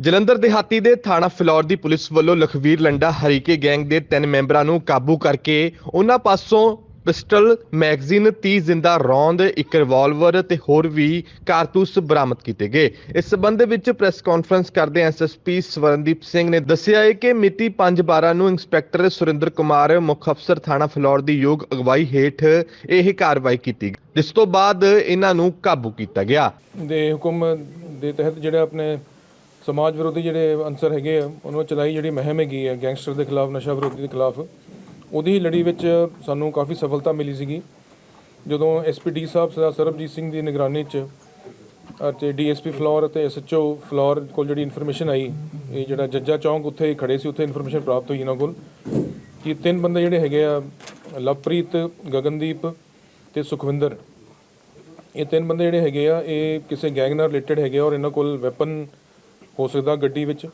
ਜਲੰਧਰ ਦਿਹਾਤੀ ਦੇ ਥਾਣਾ ਫਲੌਰ ਦੀ ਪੁਲਿਸ ਵੱਲੋਂ ਲਖਵੀਰ ਲੰਡਾ ਹਰੀਕੇ ਗੈਂਗ ਦੇ ਤਿੰਨ ਮੈਂਬਰਾਂ ਨੂੰ ਕਾਬੂ ਕਰਕੇ ਉਹਨਾਂ ਪਾਸੋਂ ਪਿਸਟਲ, ਮੈਗਜ਼ੀਨ 30 ਜ਼ਿੰਦਾ ਰੌਂਦ, ਇੱਕ ਰਿਵਾਲਵਰ ਤੇ ਹੋਰ ਵੀ ਕਾਰਤੂਸ ਬਰਾਮਦ ਕੀਤੇ ਗਏ। ਇਸ ਸਬੰਧ ਵਿੱਚ ਪ੍ਰੈਸ ਕਾਨਫਰੰਸ ਕਰਦੇ ਐਸਐਸਪੀ ਸਵਰਨਦੀਪ ਸਿੰਘ ਨੇ ਦੱਸਿਆ ਹੈ ਕਿ ਮਿਤੀ 5/12 ਨੂੰ ਇੰਸਪੈਕਟਰ ਸੁਰਿੰਦਰ ਕੁਮਾਰ, ਮੁੱਖ ਅਫਸਰ ਥਾਣਾ ਫਲੌਰ ਦੀ ਯੋਗ ਅਗਵਾਈ ਹੇਠ ਇਹ ਕਾਰਵਾਈ ਕੀਤੀ ਜਿਸ ਤੋਂ ਬਾਅਦ ਇਹਨਾਂ ਨੂੰ ਕਾਬੂ ਕੀਤਾ ਗਿਆ। ਦੇ ਹੁਕਮ ਦੇ ਤਹਿਤ ਜਿਹੜੇ ਆਪਣੇ ਸਮਾਜ ਵਿਰੋਧੀ ਜਿਹੜੇ ਅਨਸਰ ਹੈਗੇ ਆ, ਉਹਨਾਂ ਚਲਾਈ ਜਿਹੜੀ ਮੁਹਿੰਮ ਹੈਗੀ ਹੈ ਗੈਂਗਸਟਰ ਦੇ ਖਿਲਾਫ, ਨਸ਼ਾ ਵਿਰੋਧੀ ਦੇ ਖਿਲਾਫ, ਉਹਦੀ ਲੜੀ ਵਿੱਚ ਸਾਨੂੰ ਕਾਫੀ ਸਫਲਤਾ ਮਿਲੀ ਸੀਗੀ। ਜਦੋਂ ਐਸਪੀਡੀ ਸਾਹਿਬ ਸਰਦਾਰ ਸਰਬਜੀਤ ਸਿੰਘ ਦੀ ਨਿਗਰਾਨੀ 'ਚ ਅਤੇ ਡੀਐਸਪੀ ਫਲੋਰ ਅਤੇ ਐਸਐਚਓ ਫਲੋਰ ਕੋਲ ਜਿਹੜੀ ਇਨਫੋਰਮੇਸ਼ਨ ਆਈ, ਇਹ ਜਿਹੜਾ ਜੱਜਾ ਚੌਂਕ ਉੱਥੇ ਖੜੇ ਸੀ, ਉੱਥੇ ਇਨਫੋਰਮੇਸ਼ਨ ਪ੍ਰਾਪਤ ਹੋਈ ਇਹਨਾਂ ਕੋਲ ਕਿ ਤਿੰਨ ਬੰਦੇ ਜਿਹੜੇ ਹੈਗੇ ਆ, ਲਵਪ੍ਰੀਤ, ਗਗਨਦੀਪ ਤੇ ਸੁਖਵਿੰਦਰ, ਇਹ ਤਿੰਨ ਬੰਦੇ ਜਿਹੜੇ ਹੈਗੇ ਆ, ਇਹ ਕਿਸੇ ਗੈਂਗ ਨਾਲ ਰਿਲੇਟਡ ਹੈਗੇ ਆ ਔਰ ਇਹਨਾਂ ਕੋਲ ਵੈਪਨ ਹੋ ਸਕਦਾ ਗੱਡੀ ਵਿੱਚ।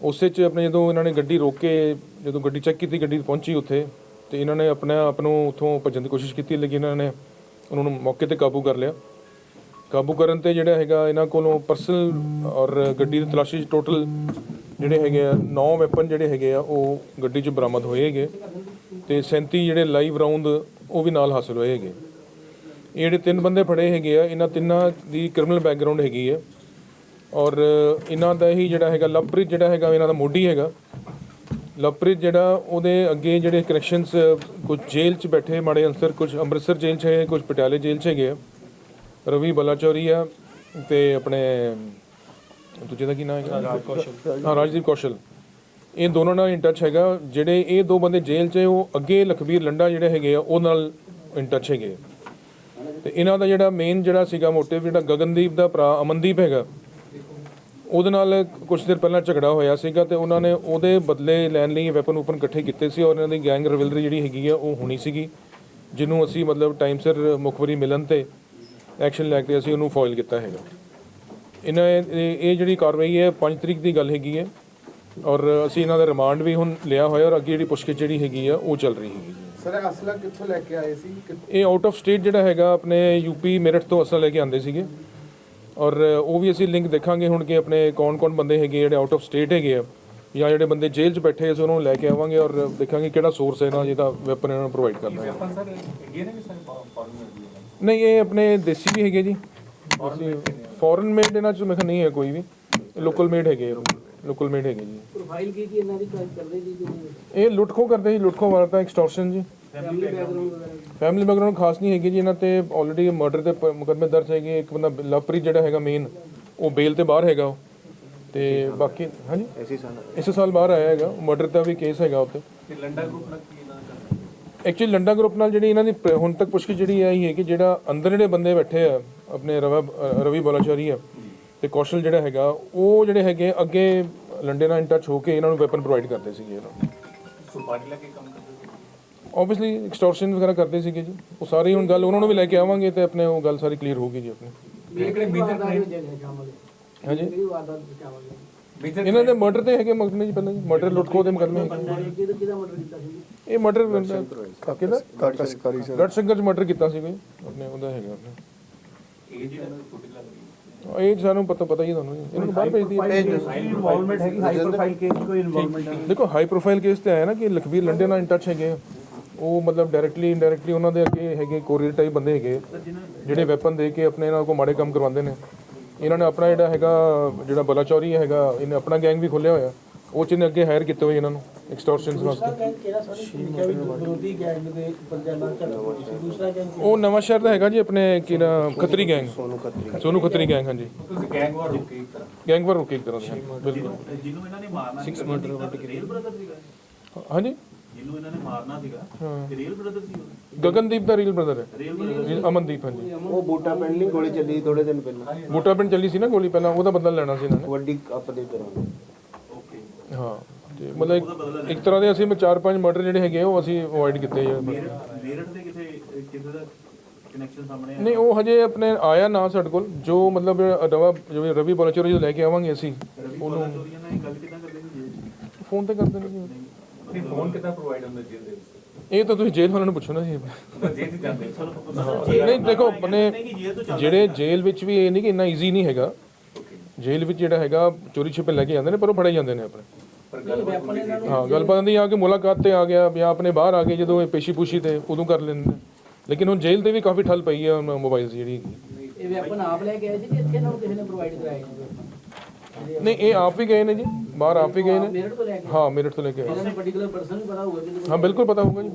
ਉਸੇ 'ਚ ਆਪਣੇ ਜਦੋਂ ਇਹਨਾਂ ਨੇ ਗੱਡੀ ਰੋਕ ਕੇ ਜਦੋਂ ਗੱਡੀ ਚੈੱਕ ਕੀਤੀ, ਗੱਡੀ ਪਹੁੰਚੀ ਉੱਥੇ, ਤੇ ਇਹਨਾਂ ਨੇ ਆਪਣੇ ਆਪ ਨੂੰ ਉੱਥੋਂ ਭੱਜਣ ਦੀ ਕੋਸ਼ਿਸ਼ ਕੀਤੀ, ਲੇਕਿਨ ਇਹਨਾਂ ਨੇ ਉਹਨਾਂ ਨੂੰ ਮੌਕੇ ਤੇ ਕਾਬੂ ਕਰ ਲਿਆ। ਕਾਬੂ ਕਰਨ ਤੇ ਜਿਹੜਾ ਹੈਗਾ ਇਹਨਾਂ ਕੋਲੋਂ ਪਰਸਨਲ ਔਰ ਗੱਡੀ ਦੀ ਤਲਾਸ਼ੀ 'ਚ ਟੋਟਲ ਜਿਹੜੇ ਹੈਗੇ ਆ 9 ਵੈਪਨ ਜਿਹੜੇ ਹੈਗੇ ਆ, ਉਹ ਗੱਡੀ 'ਚ ਬਰਾਮਦ ਹੋਏ ਹੈਗੇ। ਤੇ 37 ਜਿਹੜੇ ਲਾਈਵ ਰਾਉਂਡ ਉਹ ਵੀ ਨਾਲ ਹਾਸਲ ਹੋਏ ਹੈਗੇ। ਇਹ ਜਿਹੜੇ ਤਿੰਨ ਬੰਦੇ ਫੜੇ ਹੈਗੇ ਆ, ਇਹਨਾਂ ਤਿੰਨਾਂ ਦੀ ਕ੍ਰਿਮੀਨਲ ਬੈਕਗ੍ਰਾਉਂਡ ਹੈਗੀ ਹੈ ਔਰ ਇਹਨਾਂ ਦਾ ਹੀ ਜਿਹੜਾ ਹੈਗਾ ਲਵਪ੍ਰੀਤ ਜਿਹੜਾ ਹੈਗਾ ਇਹਨਾਂ ਦਾ ਮੋਢੀ ਹੈਗਾ। ਲਵਪ੍ਰੀਤ ਜਿਹੜਾ ਉਹਦੇ ਅੱਗੇ ਜਿਹੜੇ ਕਨੈਕਸ਼ਨਸ ਕੁਝ ਜੇਲ੍ਹ 'ਚ ਬੈਠੇ ਮਾੜੇ ਅਨਸਰ ਕੁਝ ਅੰਮ੍ਰਿਤਸਰ ਜੇਲ੍ਹ 'ਚ ਹੈ ਕੁਝ ਪਟਿਆਲੇ ਜੇਲ੍ਹ 'ਚ ਹੈਗੇ ਰਵੀ ਬਲਾਚੌਰੀ ਆ ਤੇ ਆਪਣੇ ਦੂਜੇ ਦਾ ਕੀ ਨਾਮ ਹੈਗਾ? ਹਾਂ ਰਾਜਦੀਪ ਕੌਸ਼ਲ। ਇਹ ਦੋਨੋਂ ਨਾਲ ਇਨ ਟੱਚ ਹੈਗਾ। ਜਿਹੜੇ ਇਹ ਦੋ ਬੰਦੇ ਜੇਲ੍ਹ 'ਚ ਹੈ, ਉਹ ਅੱਗੇ ਲਖਬੀਰ ਲੰਡਾ ਜਿਹੜੇ ਹੈਗੇ ਆ ਉਹ ਨਾਲ ਇਨ ਟੱਚ ਹੈਗੇ। ਤੇ ਇਹਨਾਂ ਦਾ ਜਿਹੜਾ ਮੇਨ ਜਿਹੜਾ ਸੀਗਾ ਮੋਟਿਵ ਜਿਹੜਾ ਗਗਨਦੀਪ ਦਾ ਭਰਾ ਅਮਨਦੀਪ ਹੈਗਾ ਉਹਦੇ ਨਾਲ ਕੁਝ ਦਿਨ ਪਹਿਲਾਂ ਝਗੜਾ ਹੋਇਆ ਸੀਗਾ ਤੇ ਉਹਨਾਂ ਨੇ ਉਹਦੇ ਬਦਲੇ ਲੈਣ ਲਈ ਵੈਪਨ ਉਪਨ ਇਕੱਠੇ ਕੀਤੇ ਸੀ ਔਰ ਇਹਨਾਂ ਦੀ ਗੈਂਗ ਰਿਵਲਰੀ ਜਿਹੜੀ ਹੈਗੀ ਆ ਉਹ ਹੋਣੀ ਸੀਗੀ ਜਿਹਨੂੰ ਅਸੀਂ ਮਤਲਬ ਟਾਈਮ ਸਿਰ ਮੁਖਬਰੀ ਮਿਲਣ ਤੇ ਐਕਸ਼ਨ ਲੈ ਕੇ ਅਸੀਂ ਉਹਨੂੰ ਫੋਇਲ ਕੀਤਾ ਹੈਗਾ। ਇਹਨਾਂ ਇਹ ਜਿਹੜੀ ਕਾਰਵਾਈ ਹੈ 5 ਤਰੀਕ ਦੀ ਗੱਲ ਹੈਗੀ ਹੈ ਔਰ ਅਸੀਂ ਇਹਨਾਂ ਦਾ ਰਿਮਾਂਡ ਵੀ ਹੁਣ ਲਿਆ ਹੋਇਆ ਔਰ ਅੱਗੇ ਜਿਹੜੀ ਪੁੱਛਗਿੱਛ ਜਿਹੜੀ ਹੈਗੀ ਆ ਉਹ ਚੱਲ ਰਹੀ ਹੈਗੀ। ਹੈ ਸਰ ਅਸਲਾ ਕਿੱਥੋਂ ਲੈ ਕੇ ਆਏ ਸੀ? ਇਹ ਆਊਟ ਆਫ ਸਟੇਟ ਜਿਹੜਾ ਹੈਗਾ ਆਪਣੇ ਯੂਪੀ ਮੇਰਠ ਤੋਂ ਅਸਲ ਲੈ ਕੇ ਆਂਦੇ ਸੀਗੇ। ਔਰ ਉਹ ਵੀ ਅਸੀਂ ਲਿੰਕ ਦੇਖਾਂਗੇ ਹੁਣ ਕਿ ਆਪਣੇ ਕੌਣ-ਕੌਣ ਬੰਦੇ ਹੈਗੇ ਜਿਹੜੇ ਆਊਟ ਆਫ ਸਟੇਟ ਹੈਗੇ ਆ ਜਾਂ ਜਿਹੜੇ ਬੰਦੇ ਜੇਲ੍ਹ 'ਚ ਬੈਠੇ ਅਸੀਂ ਉਹਨਾਂ ਨੂੰ ਲੈ ਕੇ ਆਵਾਂਗੇ ਔਰ ਦੇਖਾਂਗੇ ਕਿਹੜਾ ਸੋਰਸ ਹੈ ਇਹਨਾਂ ਜਿਹਦਾ ਵੈਪਨ ਇਹਨਾਂ ਨੂੰ ਪ੍ਰੋਵਾਈਡ ਕਰਨਾ ਹੈ। ਨਹੀਂ ਇਹ ਆਪਣੇ ਦੇਸੀ ਵੀ ਹੈਗੇ ਜੀ। ਫੋਰਨ ਮੇਡ ਇਹਨਾਂ 'ਚ ਮੈਂ ਕਿਹਾ ਨਹੀਂ ਹੈ ਕੋਈ ਵੀ। ਲੋਕਲ ਮੇਡ ਹੈਗੇ ਲੋਕਲ ਮੇਡ ਹੈਗੇ ਜੀ। ਪ੍ਰੋਫਾਈਲ ਕੀ ਕੀ ਇਹਨਾਂ ਦੀ ਕਰਦੇ ਜੀ ਜੀ ਇਹ ਲੁੱਟਖੋ ਕਰਦੇ ਜੀ ਲੁੱਟਖੋ ਵਾਰਤਾ ਐਕਸਟੋਰਸ਼ਨ ਜੀ। ਫੈਮਿਲੀ ਬੈਕਗ੍ਰਾਉਂਡ ਖਾਸ ਨਹੀਂ ਹੈਗੀ ਜੀ ਇਹਨਾਂ ਤੇ ਆਲਰੇਡੀ ਮਰਡਰ ਦੇ ਪ- ਮੁਕੱਦਮੇ ਦਰਜ ਹੈਗੇ। ਇੱਕ ਬੰਦਾ ਲਵਪ੍ਰੀਤ ਜਿਹੜਾ ਹੈਗਾ ਮੇਨ ਉਹ ਬੇਲ ਤੇ ਬਾਹਰ ਹੈਗਾ ਉਹ। ਤੇ ਬਾਕੀ ਹਾਂਜੀ? ਇਸੇ ਸਾਲ। ਇਸੇ ਸਾਲ ਬਾਹਰ ਆਇਆ ਹੈਗਾ। ਮਰਡਰ ਦਾ ਵੀ ਕੇਸ ਹੈਗਾ ਉੱਤੇ ਐਕਚੁਅਲੀ ਲੰਡਾ ਗਰੁੱਪ ਨਾਲ ਜਿਹੜੀ ਇਹਨਾਂ ਦੀ ਪ- ਹੁਣ ਤੱਕ ਪੁੱਛਗਿੱਛ ਜਿਹੜੀ ਆਈ ਹੈ ਕਿ ਜਿਹੜਾ ਅੰਦਰ ਜਿਹੜੇ ਬੰਦੇ ਬੈਠੇ ਆ ਆਪਣੇ ਰਵਾ ਅ, ਰਵੀ ਬੋਲਾਚਾਰੀ ਆ ਤੇ ਕੌਸ਼ਲ ਜਿਹੜਾ ਹੈਗਾ ਉਹ ਜਿਹੜੇ ਹੈਗੇ ਅੱਗੇ ਲੰਡੇ ਨਾਲ ਇਨ ਟੱਚ ਹੋ ਕੇ ਇਹਨਾਂ ਨੂੰ ਵੈਪਨ ਪ੍ਰੋਵਾਈਡ ਕਰਦੇ ਸੀਗੇ ਇਹਨਾਂ ਨੂੰ। ਸੁਪਾਰੀ ਲਾ ਕੇ ਕੰਮ ਕਰਦੇ ਆਬਵੀਅਸਲੀ ਐਕਸਟੋਰਸ਼ਨ ਵਗੈਰਾ ਕਰਦੇ ਸੀਗੇ ਜੀ। ਉਹ ਸਾਰੀ ਹੁਣ ਗੱਲ ਉਹਨਾਂ ਨੂੰ ਵੀ ਲੈ ਕੇ ਆਵਾਂਗੇ ਤੇ ਆਪਣੇ ਉਹ ਗੱਲ ਸਾਰੀ ਕਲੀਅਰ ਹੋਊਗੀ ਜੀ ਆਪਣੀ। ਇਹ ਹੈ ਹਾਂਜੀ। ਹੈ। ਇਹਨਾਂ ਦੇ ਮਰਡਰ ਤੇ ਹੈਗੇ ਮੁਕਦਮੇ ਜੀ ਪਹਿਲਾਂ ਜੀ। ਮਰਡਰ ਲੁੱਟਖੋ ਦੇ ਮੁਕਦਮੇ ਹੈਗੇ। ਕਿਹਦਾ ਕਿਹਦਾ ਮਰਡਰ ਕੀਤਾ ਸੀ ਇਹ ਮਰਡਰ ਕਾਕੇ ਦਾ? ਗੜ ਸ਼ੰਕਰ ਚ ਮਰਡਰ ਕੀਤਾ ਸੀ ਕੋਈ ਆਪਣੇ ਉਹਦਾ ਹੈਗਾ ਆਪਣੇ। ਇਹ ਸਾਨੂੰ ਪਤਾ ਪਤਾ ਹੀ ਹੈ ਤੁਹਾਨੂੰ ਜੀ। ਇਹਨਾਂ ਨੂੰ ਬਾਹਰ ਭੇਜ ਦਈਏ। ਇਨਵੋਲਵਮੈਂਟ ਹੈਗੀ ਹਾਈ ਪ੍ਰੋਫਾਈਲ ਕੇਸ ਕੋਈ ਇਨਵੋਲਵਮੈਂਟ ਹੈ ਦੇਖੋ ਹਾਈ ਪ੍ਰੋਫਾਈਲ ਕੇਸ ਤੇ ਆਇਆ ਨਾ ਕਿ ਲਖਵੀਰ ਲੰਡੇ ਨਾਲ ਇਨ ਟੱਚ ਹੈਗੇ ਆ। ਉਹ ਮਤਲਬ ਡਾਇਰੈਕਟਲੀ ਇਨਡਾਇਰੈਕਟਲੀ ਉਹਨਾਂ ਦੇ ਅੱਗੇ ਹੈਗੇ ਕੋਰੀਅਰ ਟਾਈਪ ਬੰਦੇ ਹੈਗੇ। ਜਿਹੜੇ ਵੈਪਨ ਦੇ ਕੇ ਆਪਣੇ ਨਾਲ ਕੋ ਮਾੜੇ ਕੰਮ ਕਰਵਾਉਂਦੇ ਨੇ। ਇਹਨਾਂ ਨੇ ਆਪਣਾ ਜਿਹੜਾ ਹੈਗਾ ਜਿਹੜਾ ਬਲਾਚੌਰੀ ਹੈਗਾ ਇਹਨੇ ਆਪਣਾ ਗੈਂਗ ਵੀ ਖੋਲਿਆ ਹੋਇਆ। ਉਹ ਚ ਇਹਨੇ ਅੱਗੇ ਹਾਇਰ ਕੀਤੇ ਹੋਏ ਇਹਨਾਂ ਨੂੰ ਐਕਸਟੋਰਸ਼ਨਸ ਵਾਸਤੇ। ਗੈਂਗ ਕਿਹੜਾ ਸਰ? ਕਿਹਾ ਵੀ ਵਿਰੋਧੀ ਗੈਂਗ ਦੇ ਬੰਦਿਆਂ ਨਾਲ ਝਗੜਾ ਹੋਇਆ ਸੀ। ਦੂਸਰਾ ਗੈਂਗ ਉਹ ਨਵਾਂ ਸ਼ਹਿਰ ਦਾ ਹੈਗਾ ਜੀ ਆਪਣੇ ਕੀ ਨਾ ਖੱਤਰੀ ਗੈਂਗ ਸੋਨੂ ਖੱਤਰੀ ਸੋਨੂ ਖੱਤਰੀ ਗੈਂਗ ਹਾਂਜੀ। ਤੁਸੀਂ ਗੈਂਗ ਵਾਰ ਰੁਕੀ ਇੱਕ ਤਰ੍ਹਾਂ? ਗੈਂਗ ਵਾਰ ਰੁਕੇ ਇੱਕ ਤਰ੍ਹਾਂ ਦੇ ਬਿਲਕੁਲ। ਜਿਹਨੂੰ ਇਹਨਾਂ ਨੇ ਮਾਰਨਾ ਮਰਡਰ ਵਟ ਹਾਂਜੀ? ਜਿਹਨੂੰ ਇਹਨਾਂ ਨੇ ਮਾਰਨਾ ਸੀਗਾ ਇਹ ਰੀਅਲ ਬ੍ਰਦਰ ਸੀ ਉਹ? ਗਗਨਦੀਪ ਦਾ ਰੀਲ ਬ੍ਰਦਰ ਹੈ। ਰੀਅਲ ਬ੍ਰਦਰ ਅਮਨਦੀਪ ਹਾਂਜੀ। ਉਹ ਬੂਟਾ ਪਿੰਡ ਨਹੀਂ ਗੋਲੀ ਚੱਲੀ ਥੋੜੇ ਦਿਨ ਪਹਿਲਾਂ। ਬੂਟਾ ਪਿੰਡ ਚੱਲੀ ਸੀ ਨਾ ਗੋਲੀ ਪਹਿਲਾਂ ਉਹਦਾ ਬਦਲਾ ਲੈਣਾ ਸੀ ਇਹਨਾਂ ਨੇ। ਵੱਡੀ ਕੱਪ ਦੇ ਓਕੇ ਹਾਂ ਤੇ ਮਤਲਬ ਇੱਕ- ਤਰ੍ਹਾਂ ਦੇ ਅਸੀਂ ਚਾਰ ਪੰਜ ਮਰਡਰ ਜਿਹੜੇ ਹੈਗੇ ਆ, ਉਹ ਅਸੀਂ ਅਵੋਇਡ ਕੀਤੇ ਆ। ਮੇਰਠ ਦੇ ਕਿਥੇ ਕਿਤੇ ਦਾ ਕਨੈਕਸ਼ਨ ਸਾਹਮਣੇ ਆ ਨਹੀਂ ਉਹ ਹਜੇ ਆਪਣੇ ਆਇਆ ਨਾ ਸਾਡੇ ਕੋਲ। ਜੋ ਮਤਲਬ ਰਵਾ ਜਿਵੇਂ ਰਵੀ ਬੋਲਾਚੋਰੀ ਜੋ ਲੈ ਕੇ ਆਵਾਂਗੇ ਅਸੀਂ ਉਹਨੂੰ ਚੋਰੀਆਂ ਨਾਲ ਇਹ ਗੱਲ ਕਿਦਾਂ ਕਰਦੇ ਨੇ ਜੀ ਫੋਨ ਤੇ ਕਰ ਦੇਣਗੇ ਜੀ। ਨਹੀਂ ਫੋਨ ਕਿਦਾਂ ਪ੍ਰੋਵਾਈਡ ਹੁੰਦਾ ਜੇਲ੍ਹ ਦੇ ਵਿੱਚ? ਇਹ ਤਾਂ ਤੁਸੀਂ ਜੇਲ੍ਹ ਵਾਲਿਆਂ ਨੂੰ ਪੁੱਛੋ ਨਾ ਜੀ। ਜੇਲ੍ਹ ਚ ਜਾਂਦੇ ਨਹੀਂ ਦੇਖੋ ਆਪਣੇ ਜਿਹੜੇ ਜੇਲ੍ਹ ਵਿੱਚ ਵੀ ਇਹ ਨਹੀਂ ਕਿ ਇੰਨਾ ਈਜ਼ੀ ਨਹੀਂ ਹੈਗਾ। ਜੇਲ੍ਹ ਵਿੱਚ ਜਿਹੜਾ ਹੈਗਾ ਚੋਰੀ ਛਿਪੇ ਲੈ ਕੇ ਜਾਂਦੇ ਨੇ ਪਰ ਉਹ ਫੜੇ ਜਾਂਦੇ ਨੇ ਆਪਣੇ। ਹਾਂ ਗੱਲਬਾਤ ਦੀ ਆ ਕਿ ਮੁਲਾਕਾਤ ਤੇ ਆ ਗਿਆ ਜਾਂ ਆਪਣੇ ਬਾਹਰ ਆ ਗਏ ਜਦੋਂ ਇਹ ਪੇਸ਼ੀ ਪੁਸ਼ੀ ਤੇ ਉਦੋਂ ਕਰ ਲੈਂਦੇ ਨੇ। ਲੇਕਿਨ ਹੁਣ ਜੇਲ੍ਹ ਤੇ ਵੀ ਕਾਫੀ ਠੱਲ ਪਈ ਹੈ ਮੋਬਾਈਲ ਜਿਹੜੀ। ਹੈਗੀ ਇਹ ਵੈਪਨ ਆਪ ਲੈ ਕੇ ਆਏ ਸੀ ਕਿ ਇੱਥੇ ਇਹਨਾਂ ਨੂੰ ਕਿਸੇ ਨੇ ਪ੍ਰੋਵਾਈਡ ਕਰਾਏ ਨੇ ਨਹੀਂ ਇਹ ਆਪ ਵੀ ਗਏ ਨੇ ਜੀ। ਬਾਹਰ ਆਪ ਵੀ ਗਏ ਨੇ। ਮੇਰਠ ਤੋਂ ਲੈ ਕੇ ਹਾਂ ਮੇਰਠ ਤੋਂ ਲੈ ਕੇ ਆਏ। ਇਹਨਾਂ ਨੂੰ ਪਰਟੀਕੁਲਰ ਪਰਸਨ ਪਤਾ ਹੋਊਗਾ ਕਿ ਹਾਂ ਬਿਲਕੁਲ ਪਤਾ ਹੋਊਗਾ ਜੀ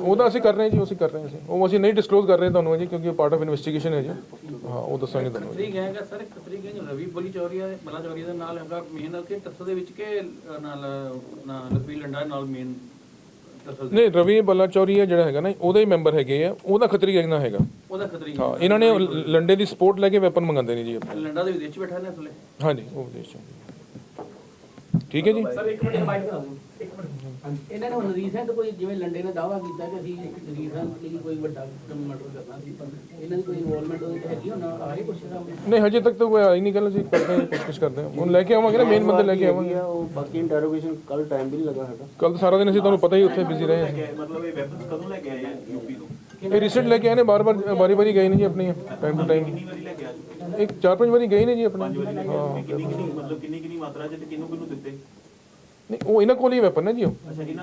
ਉਹਦਾ ਅਸੀਂ ਕਰ ਰਹੇ ਹਾਂ ਜੀ ਉਹ ਅਸੀਂ ਕਰ ਰਹੇ ਹਾਂ ਅਸੀਂ ਉਹ ਅਸੀਂ ਨਹੀਂ ਡਿਸਕਲੋਜ਼ ਕਰ ਰਹੇ ਤੁਹਾਨੂੰ ਜੀ ਕਿਉਂਕਿ ਪਾਰਟ ਆਫ ਇਨਵੈਸਟੀਗੇਸ਼ਨ ਹੈ ਜੀ। ਹਾਂ ਉਹ ਦੱਸਾਂਗੇ ਤੁਹਾਨੂੰ ਜੀ। ਹੈਗਾ ਸਰ ਇੱਕ ਤਰੀਕ ਹੈ ਰਵੀ ਬੋਲੀ ਚੌਰੀਆ ਮਲਾ ਚੌਰੀਆ ਦੇ ਨਾਲ ਹੈਗਾ ਮੇਨ ਕਿ ਤਸਲ ਦੇ ਵਿੱਚ ਕਿ ਨਾਲ ਨਾ ਲਖਵੀ ਲੰਡਾ ਨਾਲ ਮੇਨ ਨਹੀਂ ਰਵੀ ਬੱਲਾ ਚੌਰੀ ਹੈ ਜਿਹੜਾ ਹੈਗਾ ਨਾ ਉਹਦੇ ਹੀ ਮੈਂਬਰ ਹੈਗੇ ਆ ਉਹਦਾ ਖਤਰੀ ਗੈਂਗ ਹੈਗਾ। ਉਹਦਾ ਖਤਰੀ ਹਾਂ ਇਹਨਾਂ ਨੇ ਲੰਡੇ ਦੀ ਸਪੋਰਟ ਲੈ ਕੇ ਵੈਪਨ ਮੰਗਾਉਂਦੇ ਨੇ ਜੀ ਆਪਣੇ। ਲੰਡਾ ਦੇ ਵਿਦੇਸ਼ 'ਚ ਬੈਠਾ ਨੇ ਅਸਲੇ ਹਾਂਜੀ ਉਹ ਵਿਦੇਸ਼ ਚ। ਠੀਕ ਹੈ ਜੀ? ਸਰ ਇੱਕ ਮਿੰਟ ਕਰਾ ਦਿਓ ਇਹਨਾਂ ਨੇ ਹੁਣ ਰੀਸੈਂਟ ਕੋਈ ਜਿਵੇਂ ਲੰਡੇ ਨੇ ਦਾਵਾ ਕੀਤਾ ਕਿ ਅਸੀਂ ਰੀਸੈਂਟਲੀ ਕੋਈ ਵੱਡਾ ਮਰਡਰ ਕਰਨਾ ਸੀ ਇਹਨਾਂ ਦੀ ਕੋਈ ਇਨਵੋਲਵਮੈਂਟ ਉਹਦੇ ਵਿੱਚ ਹੈਗੀ ਹੁਣ ਆ ਰਹੀ ਕੁਛ ਨਹੀਂ ਹਜੇ ਤੱਕ ਤਾਂ ਕੋਈ ਆਈ ਨਹੀਂ ਗੱਲ ਅਸੀਂ ਕਰਦੇ ਹਾਂ ਕੋਸ਼ਿਸ਼ ਕਰਦੇ ਹਾਂ। ਹੁਣ ਲੈ ਕੇ ਆਵਾਂਗੇ ਨਾ ਮੇਨ ਬੰਦੇ ਲੈ ਕੇ ਆਵਾਂਗੇ। ਉਹ ਬਾਕੀ ਇੰਟਰੋਗੇਸ਼ਨ ਕੱਲ ਟਾਈਮ ਵੀ ਨਹੀਂ ਲੱਗਾ ਹੈਗਾ ਕੱਲ ਸਾਰਾ ਦਿਨ ਅਸੀਂ ਤੁਹਾਨੂੰ ਪਤਾ ਹੀ ਉੱਥੇ ਬਿਜ਼ੀ ਰਹੇ ਅਸੀਂ ਮਤਲਬ ਇਹ ਵੈਪਨਸ ਕਦੋਂ ਲੈ ਕੇ ਆਏ ਯੂਪੀ ਤੋਂ। ਇਹ ਰੀਸੈਂਟ ਲੈ ਕੇ ਆਏ ਨੇ ਬਾਰ-ਬਾਰ ਵਾਰੀ-ਵਾਰੀ ਗਏ ਨੇ ਜੀ ਆਪਣੀ ਟਾਈਮ ਟੂ ਟਾਈਮ ਇੱਕ ਚਾਰ ਪੰਜ ਵਾਰੀ ਗਏ ਨੇ ਜੀ ਆਪਣੇ। ਹਾਂ ਕਿੰਨੀ ਕਿੰਨੀ ਮਤਲਬ ਕਿੰਨੀ ਕਿੰਨੀ ਮਾਤਰਾ 'ਚ ਤੇ ਕਿਹਨੂੰ ਕਿਹਨੂੰ ਦਿੱਤੇ? ਨਹੀਂ ਉਹ ਇਹਨਾਂ ਕੋਲ ਹੀ ਵੈਪਨ ਹੈ ਜੀ ਉਹ।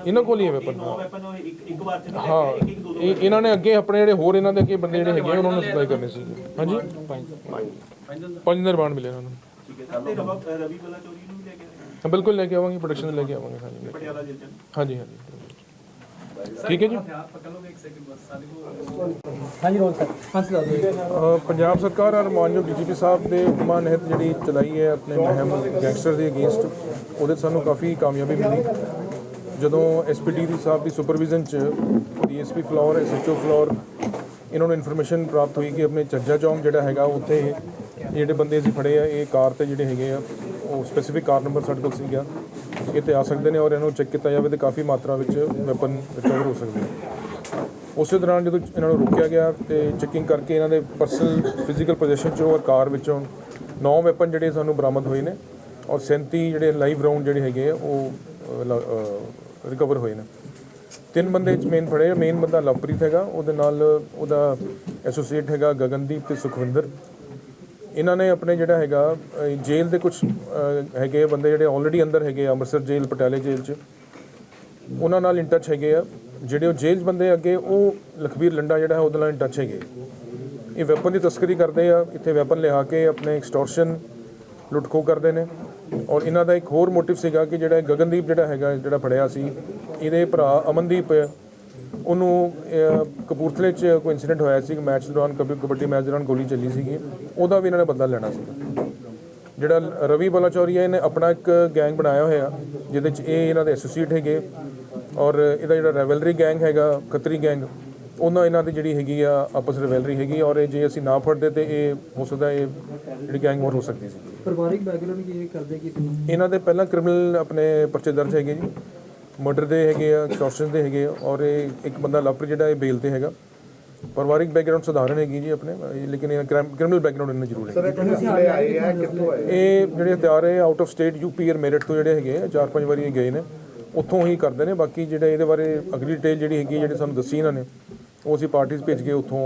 ਇਹਨਾਂ ਕੋਲ ਹੀ ਹੈ ਵੈਪਨ ਨੌ ਵੈਪਨ ਉਹ ਇੱਕ ਇੱਕ ਵਾਰ 'ਚ ਨਹੀਂ ਲੈ ਹਾਂ ਇੱਕ ਦੋ ਇਹਨਾਂ ਨੇ ਅੱਗੇ ਆਪਣੇ ਜਿਹੜੇ ਹੋਰ ਇਹਨਾਂ ਦੇ ਅੱਗੇ ਬੰਦੇ ਜਿਹੜੇ ਹੈਗੇ ਉਹਨਾਂ ਨੂੰ ਸਪਲਾਈ ਕਰਨੇ ਸੀ ਹਾਂਜੀ? ਪੰਜ ਪੰਜ ਦਿਨ ਰਿਮਾਂਡ ਮਿਲੇ ਉਹਨਾਂ ਨੂੰ। ਠੀਕ ਹੈ ਸਰ ਤੇ ਰਵਾ- ਰਵੀ ਬਲਾ ਚੌਰੀ ਨੂੰ ਵੀ ਲੈ ਕੇ ਆਏ? ਹਾਂ, ਬਿਲਕੁਲ ਲੈ ਕੇ ਆਵਾਂਗੇ ਪ੍ਰੋਡਕਸ਼ਨ ਲੈ ਕੇ ਆਵਾਂਗੇ ਹਾਂਜੀ। ਪਟਿਆਲਾ ਜੇਲ੍ਹ 'ਚ। ਹਾਂਜੀ ਹਾਂਜੀ। ਠੀਕ ਹੈ ਜੀ। ਹਾਂਜੀ ਰੋਲ ਸਰ। ਹਾਂਜੀ ਅ, ਪੰਜਾਬ ਸਰਕਾਰ ਔਰ ਮਾਨਯੋਗ ਡੀਜੀਪੀ ਸਾਹਿਬ ਦੇ ਹੁਕਮਾਂ ਨਿਹਤ ਜਿਹੜੀ ਚਲਾਈ ਹੈ ਆਪਣੇ ਮਹਿਮ ਗੈਂਗਸਟਰ ਦੇ ਅਗੇਂਸਟ ਉਹਦੇ 'ਚ ਸਾਨੂੰ ਕਾਫੀ ਕਾਮਯਾਬੀ ਮਿਲੀ। ਜਦੋਂ ਐਸਪੀਡੀ ਦੀ ਸਾਹਿਬ ਦੀ ਸੁਪਰਵਿਜ਼ਨ ਚ ਡੀਐਸਪੀ ਫਲੋਰ ਐਸਐਚਓ ਫਲੋਰ ਇਹਨਾਂ ਨੂੰ ਇਨਫੋਰਮੇਸ਼ਨ ਪ੍ਰਾਪਤ ਹੋਈ ਕਿ ਆਪਣੇ ਚੱਜਾ ਚੌਂਕ ਜਿਹੜਾ ਹੈਗਾ ਉੱਥੇ ਜਿਹੜੇ ਬੰਦੇ ਅਸੀਂ ਫੜੇ ਆ ਇਹ ਕਾਰ ਤੇ ਜਿਹੜੇ ਹੈਗੇ ਆ ਉਹ ਸਪੈਸੀਫਿਕ ਕਾਰ ਨੰਬਰ ਸਾਡੇ ਕੋਲ ਸੀਗਾ। ਇਹ ਤੇ ਆ ਸਕਦੇ ਨੇ ਔਰ ਇਹਨਾਂ ਨੂੰ ਚੈੱਕ ਕੀਤਾ ਜਾਵੇ ਤੇ ਕਾਫੀ ਮਾਤਰਾ ਵਿੱਚ ਵੈਪਨ ਰਿਕਵਰ ਹੋ ਸਕਦੇ ਆ ਉਸੇ ਦੌਰਾਨ ਜਦੋਂ ਇਹਨਾਂ ਨੂੰ ਰੋਕਿਆ ਗਿਆ ਤੇ ਚੈਕਿੰਗ ਕਰਕੇ ਇਹਨਾਂ ਦੇ ਪਰਸਨਲ ਫਿਜ਼ੀਕਲ ਪੋਜੀਸ਼ਨ ਚੋਂ ਔਰ ਕਾਰ ਵਿੱਚੋਂ 9 ਵੈਪਨ ਜਿਹੜੇ ਸਾਨੂੰ ਬਰਾਮਦ ਹੋਏ ਨੇ ਔਰ 37 ਜਿਹੜੇ ਲਾਈਵ ਰਾਉਂਡ ਜਿਹੜੇ ਹੈਗੇ ਆ, ਉਹ ਰਿਕਵਰ ਹੋਏ ਨੇ। ਤਿੰਨ ਬੰਦੇ ਚ ਮੇਨ ਫੜੇ ਮੇਨ ਬੰਦਾ ਲਵਪ੍ਰੀਤ ਹੈਗਾ, ਉਹਦੇ ਨਾਲ ਉਹਦਾ ਐਸੋਸੀਏਟ ਹੈਗਾ ਗਗਨਦੀਪ ਤੇ ਸੁਖਵਿੰਦਰ। ਇਹਨਾਂ ਨੇ ਆਪਣੇ ਜਿਹੜਾ ਹੈਗਾ ਜੇਲ੍ਹ ਦੇ ਕੁਝ ਹੈਗੇ ਬੰਦੇ ਜਿਹੜੇ ਆਲਰੇਡੀ ਅੰਦਰ ਹੈਗੇ ਆ, ਅੰਮ੍ਰਿਤਸਰ ਜੇਲ੍ਹ ਪਟਿਆਲੇ ਜੇਲ੍ਹ 'ਚ। ਉਹਨਾਂ ਨਾਲ ਇਨ ਟੱਚ ਹੈਗੇ ਆ। ਜਿਹੜੇ ਉਹ ਜੇਲ੍ਹ 'ਚ ਬੰਦੇ ਅੱਗੇ ਉਹ ਲਖਬੀਰ ਲੰਡਾ ਜਿਹੜਾ ਹੈ ਉਹਦੇ ਨਾਲ ਇਨ ਟੱਚ ਹੈਗੇ ਇਹ ਵੈਪਨ ਦੀ ਤਸਕਰੀ ਕਰਦੇ ਆ। ਇੱਥੇ ਵੈਪਨ ਲਿਆ ਕੇ ਆਪਣੇ ਐਕਸਟੋਰਸ਼ਨ ਲੁੱਟਖੋ ਕਰਦੇ ਨੇ। ਔਰ ਇਹਨਾਂ ਦਾ ਇੱਕ ਹੋਰ ਮੋਟਿਵ ਸੀਗਾ ਕਿ ਜਿਹੜਾ ਗਗਨਦੀਪ ਜਿਹੜਾ ਹੈਗਾ ਜਿਹੜਾ ਫੜਿਆ ਸੀ ਇਹਦੇ ਭਰਾ ਅਮਨਦੀਪ ਉਹਨੂੰ ਕਪੂਰਥਲੇ 'ਚ ਕੋਈ ਇਨਸੀਡੈਂਟ ਹੋਇਆ ਸੀ ਮੈਚ ਦੌਰਾਨ ਕਬੱਡੀ ਕਬੱਡੀ ਮੈਚ ਦੌਰਾਨ ਗੋਲੀ ਚੱਲੀ ਸੀਗੀ ਉਹਦਾ ਵੀ ਇਹਨਾਂ ਨੇ ਬਦਲਾ ਲੈਣਾ ਸੀ ਜਿਹੜਾ ਰਵੀ ਬਲਾਚੌਰੀਆ ਇਹਨੇ ਆਪਣਾ ਇੱਕ ਗੈਂਗ ਬਣਾਇਆ ਹੋਇਆ ਜਿਹਦੇ 'ਚ ਇਹ ਇਹਨਾਂ ਦੇ ਐਸੋਸੀਏਟ ਹੈਗੇ ਔਰ ਇਹਦਾ ਜਿਹੜਾ ਰੈਵਲਰੀ ਗੈਂਗ ਹੈਗਾ ਖੱਤਰੀ ਗੈਂਗ ਉਹਨਾਂ ਇਹਨਾਂ ਦੀ ਜਿਹੜੀ ਹੈਗੀ ਆ ਆਪਸ ਰੈਵਲਰੀ ਹੈਗੀ ਔਰ ਇਹ ਜੇ ਅਸੀਂ ਨਾ ਫੜਦੇ ਤੇ ਇਹ ਹੋ ਸਕਦਾ ਇਹ ਜਿਹੜੀ ਗੈਂਗ ਹੋਰ ਹੋ ਸਕਦੀ ਸੀ। ਪਰਿਵਾਰਿਕ ਬੈਕਗ੍ਰਾਉਂਡ ਕੀ ਇਹ ਕਰਦੇ ਕੀ ਇਹਨਾਂ ਦੇ ਪਹਿਲਾਂ ਕ੍ਰਿਮੀਨਲ ਆਪਣੇ ਪਰਚੇ ਦਰਜ ਹੈਗੇ ਜੀ। ਮਰਡਰ ਦੇ ਹੈਗੇ ਆ ਐਕਸਟੋਰਸ਼ਨ ਦੇ ਹੈਗੇ ਆ ਔਰ ਇਹ ਇੱਕ ਬੰਦਾ ਲਾਪਰੀ ਜਿਹੜਾ ਇਹ ਬੇਲ ਤੇ ਹੈਗਾ। ਪਰਿਵਾਰਿਕ ਬੈਕਗ੍ਰਾਉਂਡ ਸਧਾਰਨ ਹੈਗੀ ਜੀ ਆਪਣੇ ਲੇਕਿਨ ਇਹ ਕ੍ਰਿਮੀਨਲ ਬੈਕਗ੍ਰਾਉਂਡ ਇਹਨਾਂ ਜ਼ਰੂਰ ਹੈ ਇਹ ਜਿਹੜੇ ਹਥਿਆਰ ਹੈ ਆਊਟ ਆਫ ਸਟੇਟ ਯੂਪੀ ਔਰ ਮੇਰਠ ਤੋਂ ਜਿਹੜੇ ਹੈਗੇ ਆ ਚਾਰ ਪੰਜ ਵਾਰੀ ਇਹ ਗਏ ਨੇ। ਉੱਥੋਂ ਹੀ ਕਰਦੇ ਨੇ ਬਾਕੀ ਜਿਹੜੇ ਇਹਦੇ ਬਾਰੇ ਅਗਲੀ ਡਿਟੇਲ ਜਿਹੜੀ ਹੈਗੀ ਜਿਹੜੀ ਸਾਨੂੰ ਦੱਸੀ ਇਹਨਾਂ ਨੇ ਉਹ ਅਸੀਂ ਪਾਰਟੀਆਂ ਭੇਜ ਕੇ ਉੱਥੋਂ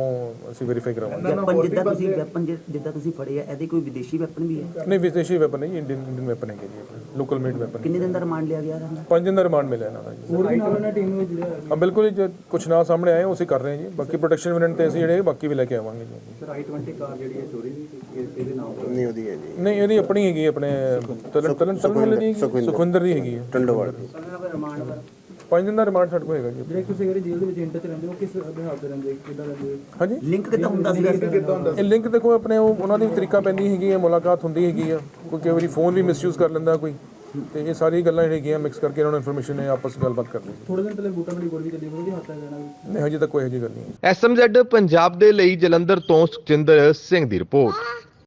ਅਸੀਂ ਵੈਰੀਫਾਈ ਕਰਾਵਾਂਗੇ। ਜਿੱਦਾਂ ਤੁਸੀਂ ਵੈਪਨ ਜਿੱਦਾਂ ਤੁਸੀਂ ਫੜੇ ਆ ਇਹਦੇ ਕੋਈ ਵਿਦੇਸ਼ੀ ਵੈਪਨ ਵੀ ਹੈ? ਨਹੀਂ ਵਿਦੇਸ਼ੀ ਵੈਪਨ ਨਹੀਂ ਇੰਡੀਅਨ ਇੰਡੀਅਨ ਵੈਪਨ ਹੈਗੇ ਜੀ ਲੋਕਲ ਮੇਡ ਵੈਪਨ। ਕਿੰਨੇ ਦਿਨ ਦਾ ਰਿਮਾਂਡ ਲਿਆ ਗਿਆ ਇਹਨਾਂ ਦਾ? ਦਿਨ ਦਾ ਰਿਮਾਂਡ ਮਿਲਿਆ ਇਹਨਾਂ ਜੀ। ਹੋਰ ਵੀ ਨਾਲ ਇਹਨਾਂ ਟੀਮ ਨੂੰ ਜਿਹੜਾ ਬਿਲਕੁਲ ਜੀ ਕੁਝ ਨਾ ਸਾਹਮਣੇ ਆਏ ਹੋ ਅਸੀਂ ਕਰ ਰਹੇ ਜੀ। ਬਾਕੀ ਪ੍ਰੋਟੈਕਸ਼ਨ ਵਾਰੰਟ ਤੇ ਅਸੀਂ ਜਿਹੜੇ ਬਾਕੀ ਵੀ ਲੈ ਕੇ ਆਵਾਂਗੇ ਜੀ। ਸਰ ਆਈ 20 ਕਾਰ ਜਿਹੜੀ ਹੈ ਚੋਰੀ ਦੀ ਇਹਦੇ ਨਾਮ ਨਹੀਂ ਉਹਦੀ ਹੈ ਜੀ। ਨਹੀਂ ਇਹਦੀ ਆਪਣੀ ਹੈਗੀ ਆਪਣੇ ਤਲਨ ਤਲਨ ਤਲਨ ਦੀ ਸੁਖਿੰਦਰ ਦੀ ਹੈਗੀ ਟੰਡੋਵਾਲ ਸਰ ਇਹਨਾਂ ਦਾ ਰਿਮਾਂਡ 5 ਦਿਨ ਦਾ ਰਿਮਾਂਡ ਸਾਡੇ ਕੋਲ ਹੈਗਾ ਜੀ। ਜਿਹੜੇ ਤੁਸੀਂ ਜਿਹੜੇ ਜੇਲ੍ਹ ਦੇ ਵਿੱਚ ਇੰਟਰ ਰਹਿੰਦੇ ਹੋ ਕਿਸ ਵਿਹਾਰ ਦੇ ਰਹਿੰਦੇ ਕਿੱਦਾਂ ਰਹਿੰਦੇ ਹਾਂਜੀ। ਲਿੰਕ ਕਿੱਦਾਂ ਹੁੰਦਾ ਸੀ ਕਿੱਦਾਂ ਹੁੰਦਾ ਇਹ ਲਿੰਕ ਦੇਖੋ ਆਪਣੇ ਉਹ ਉਹਨਾਂ ਦੀ ਤਰੀਕਾ ਪੈਂਦੀ ਹੈਗੀ ਹੈ ਮੁਲਾਕਾਤ ਹੁੰਦੀ ਹੈਗੀ ਆ। ਕੋਈ ਕਈ ਵਾਰੀ ਫੋਨ ਵੀ ਮਿਸਯੂਜ਼ ਕਰ ਲੈਂਦਾ ਕੋਈ। ਤੇ ਇਹ ਸਾਰੀ ਗੱਲਾਂ ਜਿਹੜੀਆਂ ਹੈਗੀਆਂ ਮਿਕਸ ਕਰਕੇ ਉਹਨਾਂ ਨੂੰ ਇਨਫੋਰਮੇਸ਼ਨ ਹੈ ਆਪਸ ਗੱਲਬਾਤ ਕਰਦੇ ਥੋੜੇ ਦਿਨ ਪਹਿਲੇ ਬੂਟਾ ਵਾਲੀ ਗੋਲ ਵੀ ਚੱਲੀ ਉਹਦੀ ਹੱਥਾਂ ਜਾਣਾ। ਨਹੀਂ ਹਜੇ ਤੱਕ ਕੋਈ ਇਹੋ ਜਿਹੀ ਗੱਲ ਨਹੀਂ ਐਸਐਮਜ਼ੈਡ ਪੰਜਾਬ ਦੇ ਲਈ ਜਲੰਧਰ ਤੋਂ ਸੁਖਜਿੰਦਰ ਸਿੰਘ ਦੀ ਰਿਪੋਰਟ।